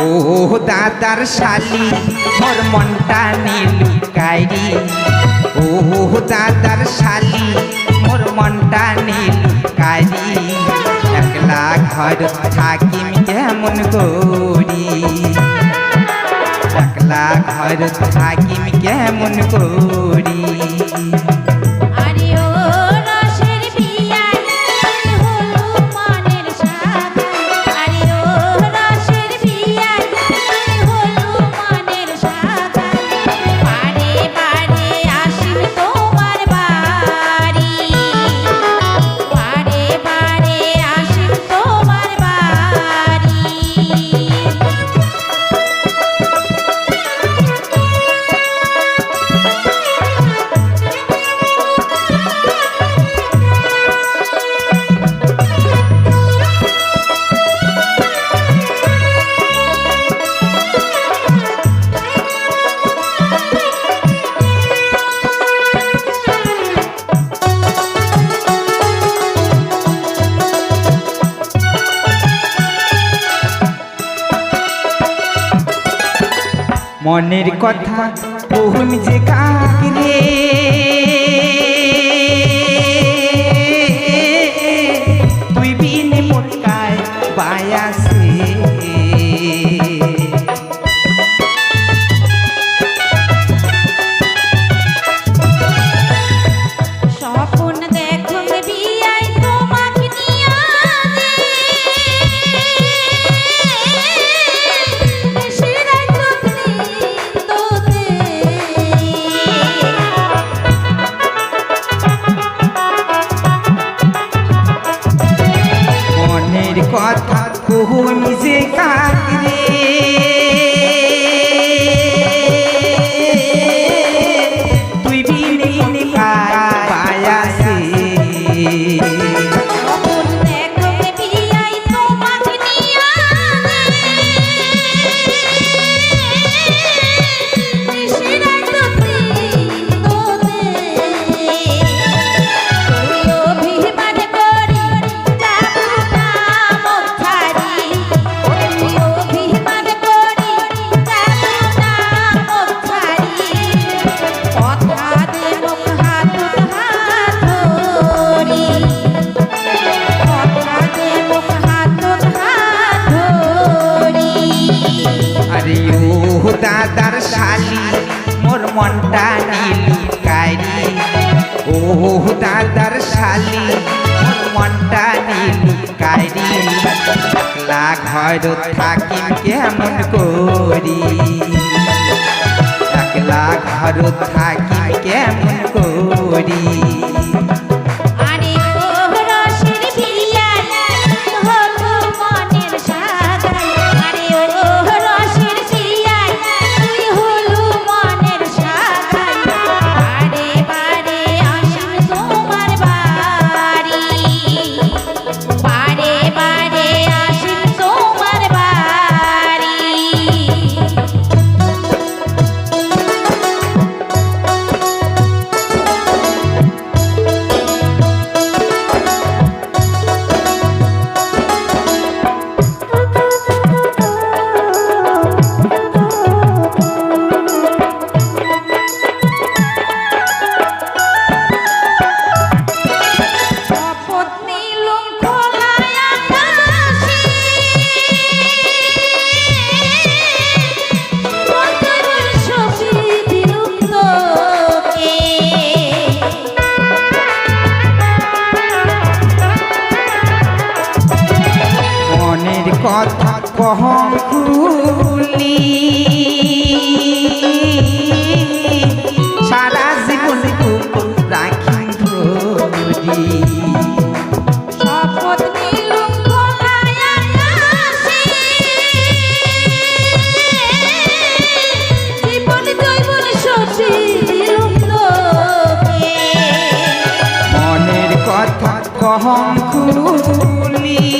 ও দাদার শালি মোর মনটা নিলু কাইরি। ও দাদার শালি মোর মনটা নিলু কাইরি। একলা ঘর থাকিম কেমন করি? একলা ঘর থাকিম কেমন করি? মনের কথা বহুন যে কাকরে তুই বিনে মোটকায় বায়াস কাকরে লুকাইনি ও দাদার শালি, মনটা নি লুকাইনি একলা ঘর থাকি কেমন করি? একলা ঘর থাকি কেমন করি? ভুলি সারা জীবন গোপন রাখি ধরি। শপথ নিলুম জীবন জৈবন শশী মনের কথা কহম খুলি।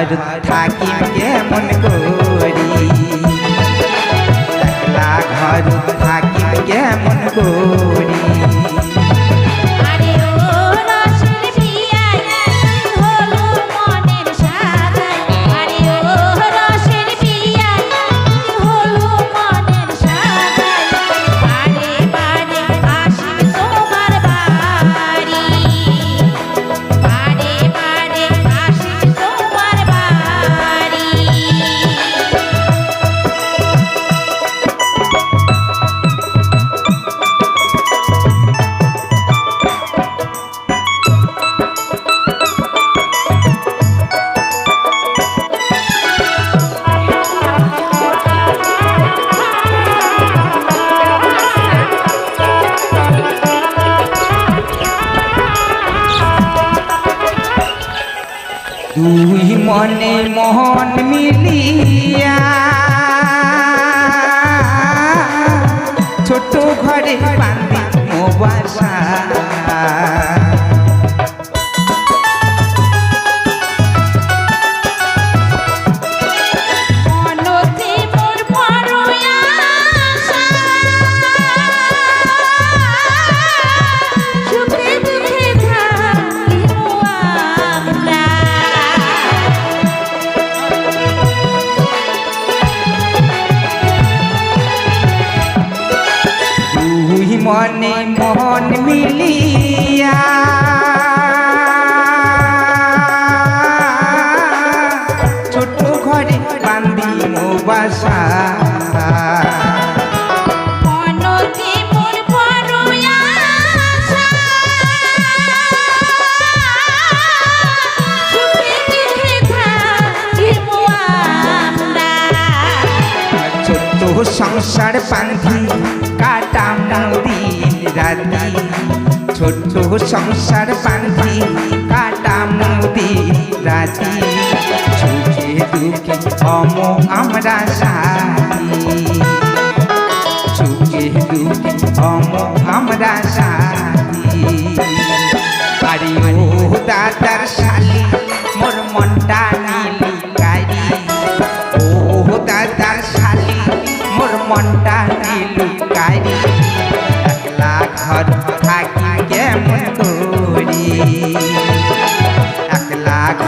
हर थाकी के मन गोरी। लखला घर थाकी के मन गोरी। তুই মনে মন মিলিয়া ছোট ঘরে পান মোবাসা মনে মিলিয়া। ছোট ঘরে বাঁধি মোবাসা সংসার বাঁধি কাটাম। রাতি ছোট্ট সংসার বাঁধি কাটা মুদি রাতি সুখে দুঃখে অম আমরা সাথী সুখে দুঃখে অম আমরা সাথী